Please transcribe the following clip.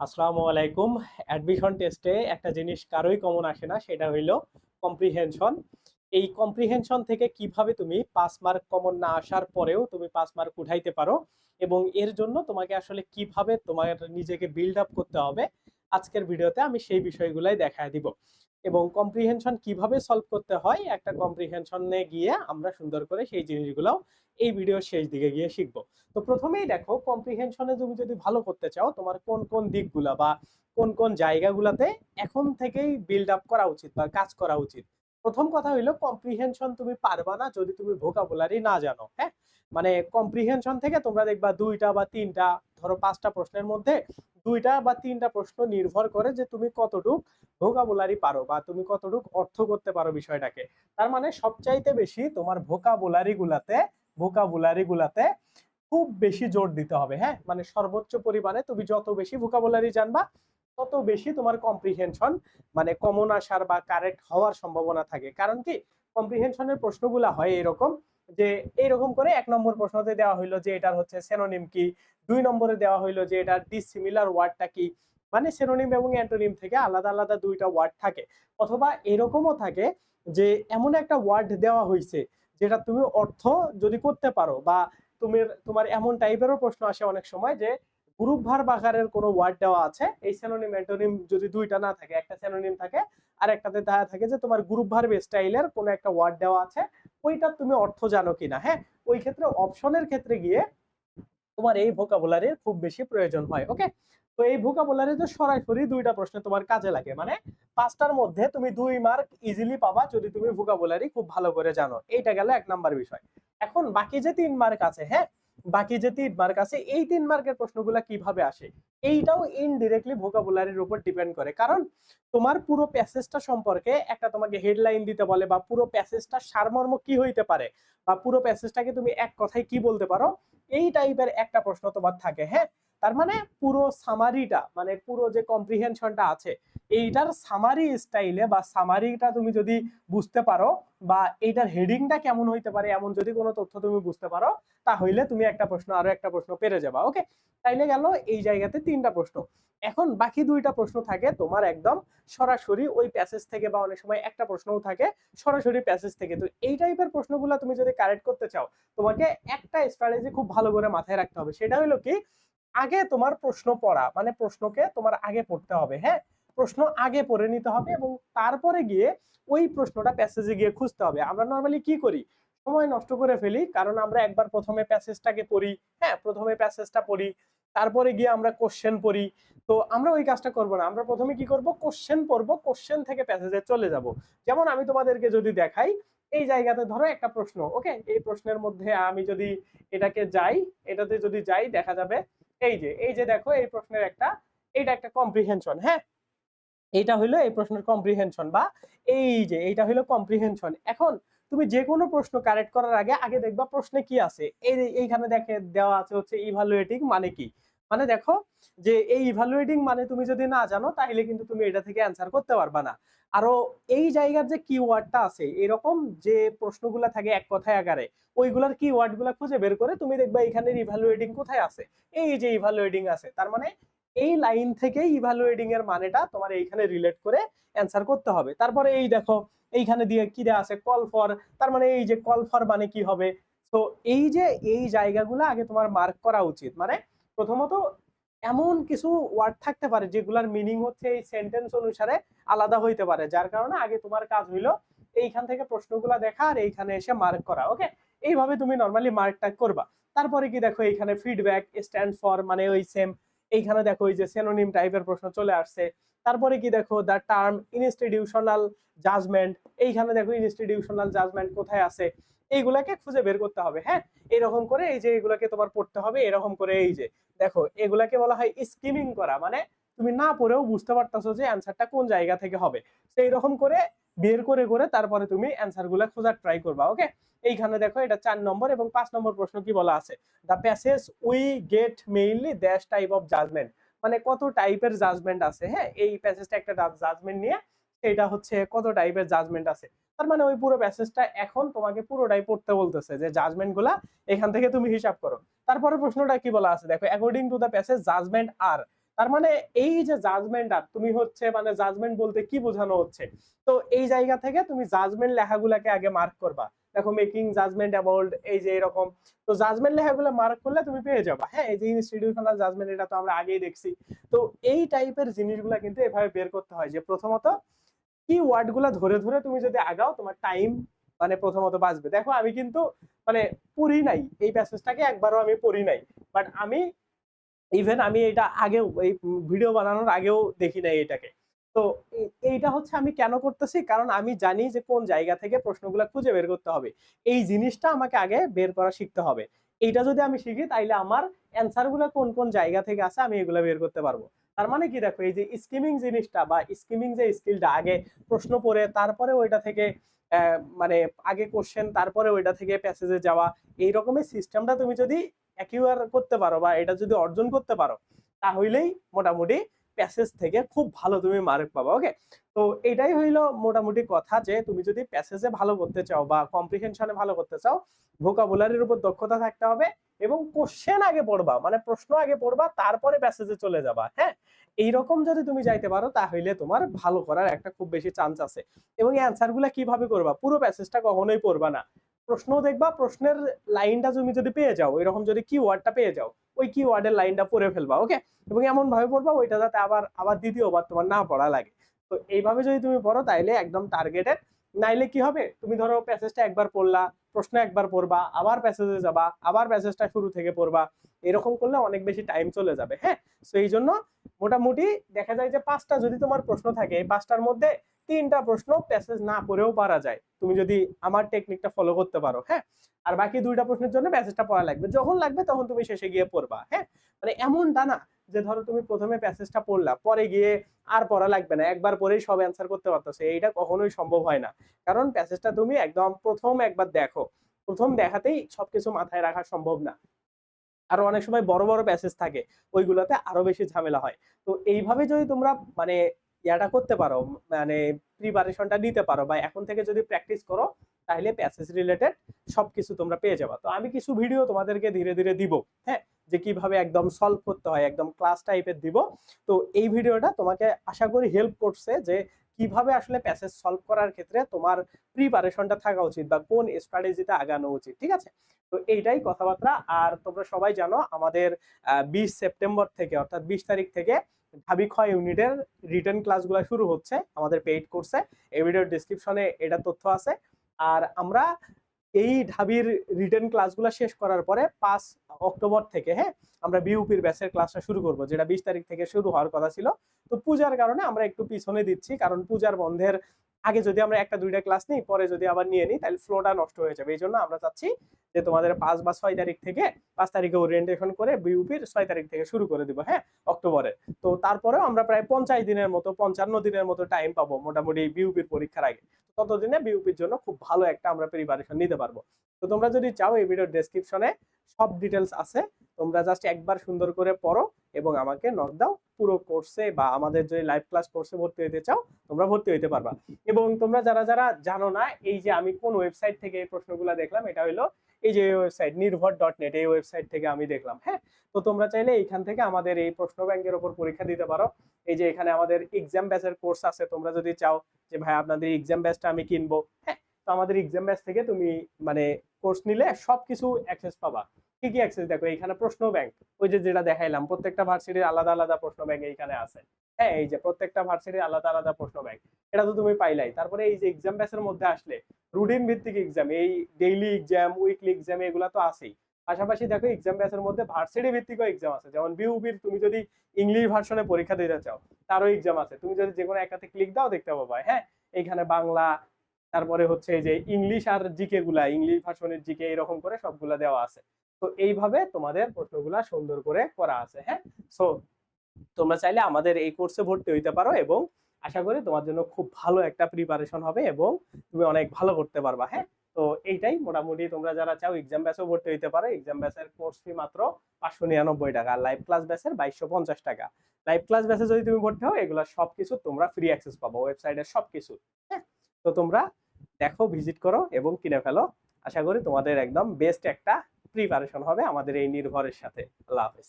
আসসালামু আলাইকুম। অ্যাডমিশন টেস্টে একটা জিনিস কারোই কমন আসে না, সেটা হইল কম্প্রিহেনশন এই কম্প্রিহেনশন থেকে কীভাবে তুমি পাস মার্ক কমন না আসার পরেও তুমি পাস মার্ক উঠাইতে পারো এবং এর জন্য তোমাকে আসলে কীভাবে তোমার নিজেকে বিল্ড আপ করতে হবে আজকের ভিডিওতে আমি সেই বিষয়গুলাই দেখায় দিব। এবং কম্প্রিহেনশন কীভাবে সলভ করতে হয়, একটা কম্প্রিহেনশনে গিয়ে আমরা সুন্দর করে সেই জিনিসগুলো এই ভিডিওর শেষ দিকে গিয়ে শিখব। তো প্রথমেই দেখো কম্প্রিহেনশনে তুমি যদি ভালো করতে চাও, তোমার কোন কোন দিকগুলা বা কোন কোন জায়গাগুলোতে এখন থেকেই বিল্ড আপ করা উচিত বা কাজ করা উচিত। প্রথম কথা হইল কম্প্রিহেনশন তুমি পারবা না যদি তুমি ভোকাবুলারি না জানো হ্যাঁ? মানে কম্প্রিহেনশন থেকে তোমরা দেখবা দুইটা বা তিনটা, ধরো পাঁচটা প্রশ্নের মধ্যে দুইটা বা তিনটা প্রশ্ন নির্ভর করে যে তুমি কতটুক ভোকাবুলারি পারো বা তুমি কতটুক অর্থ করতে পারো বিষয়টাকে। তার মানে সবচাইতে বেশি তোমার ভোকাবুলারি গুলাতে ভোকাবুলারি গুলাতে খুব বেশি জোর দিতে হবে হ্যাঁ? মানে সর্বোচ্চ পরিমাণে তুমি যত বেশি ভোকাবুলারি জানবা তত বেশি তোমার কম্প্রিহেনশন মানে কমন আসার বা কারেক্ট হওয়ার সম্ভাবনা থাকে। কারণ কি? কম্প্রিহেনশনের প্রশ্নগুলা হয় এরকম যে, এইরকম করে এক নম্বর প্রশ্নতে দেওয়া হইল যে, এটার হচ্ছে সেনোনিম কি? দুই নম্বরে দেওয়া হইল যে, এটার ডিসিমিলার ওয়ার্ডটা কি? মানে সেনোনিম এবং অ্যান্টোনিম থেকে আলাদা আলাদা দুইটা ওয়ার্ড থাকে। অথবা এরকমও থাকে যে, এমন একটা ওয়ার্ড দেওয়া হয়েছে যেটা তুমি অর্থ যদি করতে পারো বা তুমি, তোমার এমন টাইপেরও প্রশ্ন আসে অনেক সময় যে গ্রুপ ভার বাকারের কোনো ওয়ার্ড দেওয়া আছে। এই সেনোনিম অ্যান্টোনিম যদি দুইটা না থাকে, একটা সেনোনিম থাকে, আর একটাতে দেখা থাকে যে তোমার গ্রুপ ভার্ব স্টাইলের কোনো একটা ওয়ার্ড দেওয়া আছে ওইটার তুমি অর্থ জানো কিনা হ্যাঁ? ওই ক্ষেত্রে অপশনের ক্ষেত্রে গিয়ে তোমার এই ভোকাবুলারির খুব বেশি প্রয়োজন হয় ওকে তো এই ভোকাবুলারিতে সরাসরি দুইটা প্রশ্ন তোমার কাজে লাগে মানে পাঁচটার মধ্যে তুমি দুই মার্ক ইজিলি পাবা যদি তুমি ভোকাবুলারি খুব ভালো করে জানো, এইটা গেল এক নাম্বার বিষয়। এখন বাকি যে তিন মার্ক আছে হ্যাঁ? বাকি যে তিন মার্ক আছে, এই তিন মার্কের প্রশ্নগুলো কীভাবে আসে? এইটাও ইনডিরেক্টলি ভোকাবুলারির উপর ডিপেন্ড করে। কারণ তোমার পুরো প্যাসেজটা সম্পর্কে একটা তোমাকে হেডলাইন দিতে বলে বা পুরো প্যাসেজটা সারমর্ম কি হইতে পারে বা পুরো প্যাসেজটাকে তুমি এক কথায় কি বলতে পারো, এই টাইপের একটা প্রশ্ন তোমার থাকে হ্যাঁ? তার মানে পুরো সামারিটা মানে পুরো যে কম্প্রিহেনশনটা আছে এইটার সামারি স্টাইলে বা সামারিটা তুমি যদি বুঝতে পারো বা এইটার হেডিংটা কেমন হইতে পারে, এমন যদি কোনো তথ্য তুমি বুঝতে পারো, তাহলে তুমি একটা প্রশ্ন, আরও একটা প্রশ্ন পেরে যাবা ওকে তাইলে গেল এই জায়গাতে তিনটা প্রশ্ন। এখন বাকি দুইটা প্রশ্ন থাকে তোমার একদম সরাসরি ওই প্যাসেজ থেকে বা অনেক সময় একটা প্রশ্নও থাকে সরাসরি প্যাসেজ থেকে। তো এই টাইপের প্রশ্নগুলো তুমি যদি কারেক্ট করতে চাও, তোমাকে একটা স্ট্র্যাটেজি খুব ভালো করে মাথায় রাখতে হবে। সেটা হলো কি, আগে তোমার প্রশ্ন পড়া মানে প্রশ্নকে তোমার আগে পড়তে হবে হ্যাঁ? প্রশ্ন আগে পড়ে নিতে হবে এবং তারপরে গিয়ে ওই প্রশ্নটা প্যাসেজে গিয়ে খুঁজতে হবে। আমরা নর্মালি কি করি? সময় নষ্ট করে ফেলি, কারণ আমরা একবার প্রথমে প্যাসেজটাকে পড়ি হ্যাঁ প্রথমে প্যাসেজটা পড়ি, তারপরে গিয়ে আমরা কোশ্চেন পড়ি। তো আমরা ওই কাজটা করব না, আমরা প্রথমে কি করব? কোশ্চেন পড়ব কোশ্চেন থেকে প্যাসেজে চলে যাব। যেমন আমি তোমাদেরকে যদি দেখাই, এই জায়গাতে ধরো একটা প্রশ্ন ওকে এই প্রশ্নের মধ্যে আমি যদি এটাকে যাই, এটাতে যদি যাই, দেখা যাবে, এই যে এই যে দেখো, এই প্রশ্নের একটা, এইটা একটা কম্প্রিহেনশন হ্যাঁ? এইটা হইল এই প্রশ্নের কম্প্রিহেনশন বা এই যে এইটা হইল কম্প্রিহেনশন এখন তুমি যে কোনো প্রশ্ন কারেক্ট করার আগে আগে দেখবা প্রশ্নে কি আছে। এই এইখানে দেখে দেওয়া আছে হচ্ছে ইভালুয়েটিং মানে কি? মানে দেখো যে এই ইভালুয়েটিং মানে তুমি যদি না জানো তাহলে কিন্তু তুমি এটা থেকে অ্যান্সার করতে পারবা না। আরও এই জায়গার যে কিওয়ার্ডটা আছে, এরকম যে প্রশ্নগুলা থাকে এক কথায় আকারে, ওইগুলার কিওয়ার্ডগুলা খুঁজে বের করে তুমি দেখবা এখানে ইভালুয়েটিং কোথায় আছে। এই যে ইভালুয়েটিং আছে, তার মানে এই লাইন থেকে ইভালুয়েটিং এর মানেটা তোমার এইখানে রিলেট করে অ্যান্সার করতে হবে। তারপরে এই দেখো, এইখানে দিয়ে কি দেওয়া আছে? কল ফর তার মানে এই যে কল ফর মানে কি হবে? তো এই যে এই জায়গাগুলো আগে তোমার মার্ক করা উচিত। মানে প্রথমত এমন কিছু ওয়ার্ড থাকতে পারে যেগুলার মিনিং হচ্ছে এই সেন্টেন্স অনুসারে আলাদা হইতে পারে। যার কারণে আগে তোমার কাজ হইল এইখান থেকে প্রশ্নগুলা দেখা আর এইখানে এসে মার্ক করা ওকে এইভাবে তুমি নর্মালি মার্কটা করবা। তারপরে কি দেখো, এইখানে ফিডব্যাক স্ট্যান্ড ফর মানে ওই সেম এইখানে দেখো ওই যে সেনোনিম টাইপের প্রশ্ন চলে আসছে। তারপরে কি দেখো? দ্য টার্ম ইনস্টিটিউশনাল জাজমেন্ট এইখানে দেখো ইনস্টিটিউশনাল জাজমেন্ট কোথায় আছে? এইগুলাকে খুঁজে বের করতে হবে হ্যাঁ? এরকম করে এই যে এগুলাকে তোমার পড়তে হবে, এরকম করে এই যে। দেখো, এগুলাকে বলা হয় স্কিমিং করা মানে তুমি না পড়েও বুঝতে পারতেছো যে অ্যান্সারটা কোন জায়গা থেকে হবে। সেই রকম করে বের করে করে তারপরে তুমি অ্যান্সারগুলা খোঁজার ট্রাই করবা ওকে এইখানে দেখো এটা চার নম্বর এবং পাঁচ নম্বর প্রশ্ন কি বলা আছে? The passage we get mainly dash type of judgement মানে কত টাইপের জাজমেন্ট আছে হ্যাঁ? এই প্যাসেজটা একটা জাজমেন্ট নিয়ে এটা হচ্ছে কত টাইপের জাজমেন্ট আছে? তার মানে ওই পুরো প্যাসেজটা এখন তোমাকে পুরোটাই পড়তে বলতেছে যে জাজমেন্টগুলা এখান থেকে তুমি হিসাব করো। তারপরে প্রশ্নটা কি বলা আছে? দেখো according to the passage judgement আর তার মানে এই যে জাজমেন্ট আর তুমি হচ্ছে মানে জাজমেন্ট বলতে কি বোঝানো হচ্ছে? তো এই জায়গা থেকে তুমি জাজমেন্ট লেখাগুলোকে আগে মার্ক করবা। দেখো মেকিং জাজমেন্ট অ্যাবাউট এই যে এরকম। তো জাজমেন্ট লেখাগুলো মার্ক করলে তুমি পেয়ে যাবা। হ্যাঁ এই যে ইনস্টিটিউশনাল জাজমেন্ট এটা তো আমরা আগেই দেখছি। তো এই টাইপের জিনিসগুলো কিন্তু এভাবে বের করতে হয় যে প্রথমত কি ওয়ার্ডগুলো ধরে ধরে তুমি যদি আগাও, তোমার টাইম মানে প্রথমত বাঁচবে। দেখো আমি কিন্তু মানে পড়ি নাই, এই প্যাসেজটাকে একবারও আমি পড়ি নাই। বাট আমি ইভেন আমি এটা আগেও, এই ভিডিও বানানোর আগেও দেখি নাই এটাকে। তো এইটা হচ্ছে আমি কেন করতেছি? কারণ আমি জানি যে কোন জায়গা থেকে প্রশ্নগুলো খুঁজে বের করতে হবে। এই জিনিসটা আমাকে আগে বের করা শিখতে হবে। এইটা যদি আমি শিখি, তাইলে আমার অ্যান্সারগুলো কোন কোন জায়গা থেকে আছে আমি এগুলো বের করতে পারব। তার মানে কি দেখো, এই যে স্কিমিং জিনিসটা বা স্কিমিং যে স্কিলটা আগে প্রশ্ন পড়ে, তারপরে ওইটা থেকে মানে আগে কোশ্চেন তারপরে ওইটা থেকে প্যাসেজে যাওয়া এই রকমের সিস্টেমটা তুমি যদি অ্যাকিউয়ার করতে পারো বা এটা যদি অর্জন করতে পারো, তাহলেই মোটামুটি প্যাসেজ থেকে খুব ভালো তুমি মার্ক পাবা ওকে তো এটাই হইল মোটামুটি কথা যে তুমি যদি প্যাসেজে ভালো করতে চাও বা কম্প্রিহেনশনে ভালো করতে চাও ভোকাবুলারির উপর দক্ষতা থাকতে হবে এবং কোশ্চেন আগে পড়বা মানে প্রশ্ন আগে পড়বা, তারপরে প্যাসেজে চলে যাবা হ্যাঁ? এইরকম যদি তুমি যাইতে পারো, তাহলে তোমার ভালো করার একটা খুব বেশি চান্স আছে। এবং এই অ্যান্সারগুলা কীভাবে করবা? পুরো প্যাসেজটা কখনোই পড়বা না। প্রশ্ন দেখবা, প্রশ্নের লাইনটা তুমি যদি পেয়ে যাও, এরকম যদি কি ওয়ার্ডটা পেয়ে যাও, ওই কি ওয়ার্ডের লাইনটা পড়ে ফেলবা ওকে এবং এমন ভাবে পড়বা, ওইটা যাতে আবার আবার দ্বিতীয়বার তোমার না পড়া লাগে। তো এইভাবে যদি তুমি পড়ো, তাইলে একদম টার্গেটেড নাইলে কি হবে? তুমি ধরো প্যাসেজটা একবার পড়লা, প্রশ্ন একবার পড়বা, আবার প্যাসেজে যাবা, আবার প্যাসেজটা শুরু থেকে পড়বা। এরকম করলে অনেক বেশি টাইম চলে যাবে হ্যাঁ? তো এই জন্য মোটামুটি দেখা যায় যে পাঁচটা যদি তোমার প্রশ্ন থাকে, এই পাঁচটার মধ্যে তিনটা প্রশ্ন প্যাসেজ না পড়েও পারা যায়। তুমি যদি আমার টেকনিকটা ফলো করতে পারো হ্যাঁ? আর বাকি দুইটা প্রশ্নের জন্য প্যাসেজটা পড়া লাগবে। যখন লাগবে তখন তুমি শেষে গিয়ে পড়বা হ্যাঁ? মানে এমনটা না যে ধরো তুমি প্রথমে প্যাসেজটা পড়লা, পরে গিয়ে আর পড়া লাগবে না। একবার পরেই সব অ্যান্সার করতে পারতেছে। এইটা কখনোই সম্ভব হয় না। কারণ প্যাসেজটা তুমি একদম প্রথম একবার দেখো। প্রথম দেখাতেই সবকিছু মাথায় রাখা সম্ভব না। আরও অনেক সময় বড় বড় প্যাসেজ থাকে, ওইগুলোতে আরও বেশি ঝামেলা হয়। তো এইভাবে যদি তোমরা মানে ইয়াটা করতে পারো মানে প্রিপারেশনটা নিতে পারো বা এখন থেকে যদি প্র্যাকটিস করো, তাহলে প্যাসেজ রিলেটেড সবকিছু তোমরা পেয়ে যাবা। তো আমি কিছু ভিডিও তোমাদেরকে ধীরে ধীরে দিব হ্যাঁ? যে কীভাবে একদম সলভ করতে হয়, একদম ক্লাস টাইপের দিব। তো এই ভিডিওটা তোমাকে আশা করি হেল্প করছে যে কীভাবে আসলে প্যাসেজ সলভ করার ক্ষেত্রে তোমার প্রিপারেশনটা থাকা উচিত বা কোন স্ট্র্যাটেজিতে আগানো উচিত, ঠিক আছে? তো এইটাই কথাবার্তা। আর তোমরা সবাই জানো, আমাদের বিশ সেপ্টেম্বর থেকে, অর্থাৎ বিশ তারিখ থেকে ঢাবি ক্ষয় ইউনিটের রিটার্ন ক্লাসগুলো শুরু হচ্ছে, আমাদের পেইড কোর্সে। এই ভিডিওর ডিসক্রিপশনে এটা তথ্য আছে। আর আমরা এই ঢাবির রিটার্ন ক্লাসগুলো শেষ করার পরে পাঁচ অক্টোবর থেকে হ্যাঁ আমরা বিউপির ব্যাচের ক্লাসটা শুরু করব, যেটা বিশ তারিখ থেকে শুরু হওয়ার কথা ছিল। তো পূজার কারণে আমরা একটু পিছনে দিচ্ছি, কারণ পূজার বন্ধের আগে যদি আমরা একটা, দুইটা ক্লাস নিই, পরে যদি আবার নিয়ে নিই, তাহলে ফ্লোটা নষ্ট হয়ে যাবে। এই জন্য আমরা চাচ্ছি যে তোমাদের পাঁচ বা ছয় তারিখ থেকে, পাঁচ তারিখে ওরিয়েন্টেশন করে বিউপির ছয় তারিখ থেকে শুরু করে দিব হ্যাঁ অক্টোবরে তো তারপরেও আমরা প্রায় পঞ্চাশ দিনের মতো, পঞ্চান্ন দিনের মতো টাইম পাবো মোটামুটি বিউপির পরীক্ষার আগে। ততদিনে বিউপির জন্য খুব ভালো একটা আমরা প্রিপারেশন নিতে পারব। তো তোমরা যদি চাও, এই ভিডিওর ডেসক্রিপশনে সব ডিটেলস আছে। তোমরা জাস্ট একবার সুন্দর করে পড়ো এবং আমাকে নক দাও। পুরো কোর্সে বা আমাদের যে লাইভ ক্লাস কোর্সে ভর্তি হতে চাও, তোমরা ভর্তি হতে পারবা। এবং তোমরা যারা যারা জানো না, এই যে আমি কোন ওয়েবসাইট থেকে এই প্রশ্নগুলো দেখলাম, এটা হলো এই যে ওয়েবসাইট নির্ভর ডট নেট এই ওয়েবসাইট থেকে আমি দেখলাম হ্যাঁ? তো তোমরা চাইলে এইখান থেকে আমাদের এই প্রশ্ন ব্যাংকের ওপর পরীক্ষা দিতে পারো। এই যে এখানে আমাদের এক্সাম ব্যাচের কোর্স আছে, তোমরা যদি চাও যে, ভাই, আপনাদের এক্সাম ব্যাচটা আমি কিনবো হ্যাঁ? তো আমাদের এক্সাম ব্যাচ থেকে তুমি মানে কোর্স নিলে সবকিছু অ্যাক্সেস পাবা। কি কি অ্যাক্সেস দেখো এখানে প্রশ্ন ব্যাংক ওই যে যেটা দেখাইলাম, প্রত্যেকটা ভার্সিটির আলাদা আলাদা প্রশ্ন ব্যাংক এইখানে আছে। হ্যাঁ এই যে প্রত্যেকটা ভার্সিটির আলাদা আলাদা প্রশ্ন ব্যাংক এটা তো তুমি পাইলাই। তারপরে এই যে এক্সাম ব্যাচের মধ্যে আসলে রুটিন ভিত্তিক এক্সাম এই ডেইলি এক্সাম উইকলি এক্সাম এগুলো তো আছেই। পাশাপাশি দেখো এক্সাম ব্যাচের মধ্যে ভার্সিটি ভিত্তিক এক্সাম আছে। যেমন বিউবির তুমি যদি ইংলিশ ভার্সনে পরীক্ষা দিতে চাও, তারও এক্সাম আছে। তুমি যদি যে কোনো একাতে ক্লিক দাও, দেখতে পাবা। হ্যাঁ এইখানে বাংলা, তারপরে হচ্ছে যে ইংলিশ আর জিকে গুলা ইংলিশ ভার্সনের জিকে এরকম করে সবগুলা দেওয়া আছে। তো এইভাবে তোমাদের প্রশ্নগুলা সুন্দর করে করা আছে হ্যাঁ? সো তোমরা চাইলে আমাদের এই কোর্সে ভর্তি হইতে পারো এবং আশা করি তোমার জন্য খুব ভালো একটা প্রিপারেশন হবে এবং তুমি অনেক ভালো করতে পারবা হ্যাঁ? তো এইটাই মোটামুটি তোমরা যারা চাও এক্সাম ব্যাচেও ভর্তি হইতে পারো। এক্সাম ব্যাচের কোর্স ফি মাত্র পাঁচশো নিরানব্বই টাকা লাইভ ক্লাস ব্যাচের বাইশশো পঞ্চাশ টাকা। লাইভ ক্লাস ব্যাচে যদি তুমি ভর্তি হও, এগুলো সবকিছু তোমরা ফ্রি অ্যাক্সেস পাবো ওয়েবসাইটের সবকিছু হ্যাঁ? তো তোমরা দেখো ভিজিট করো এবং কিনে ফেলো। আশা করি তোমাদের একদম বেস্ট একটা প্রিপারেশন হবে আমাদের এই নির্ভরের সাথে। আল্লাহ হাফেজ।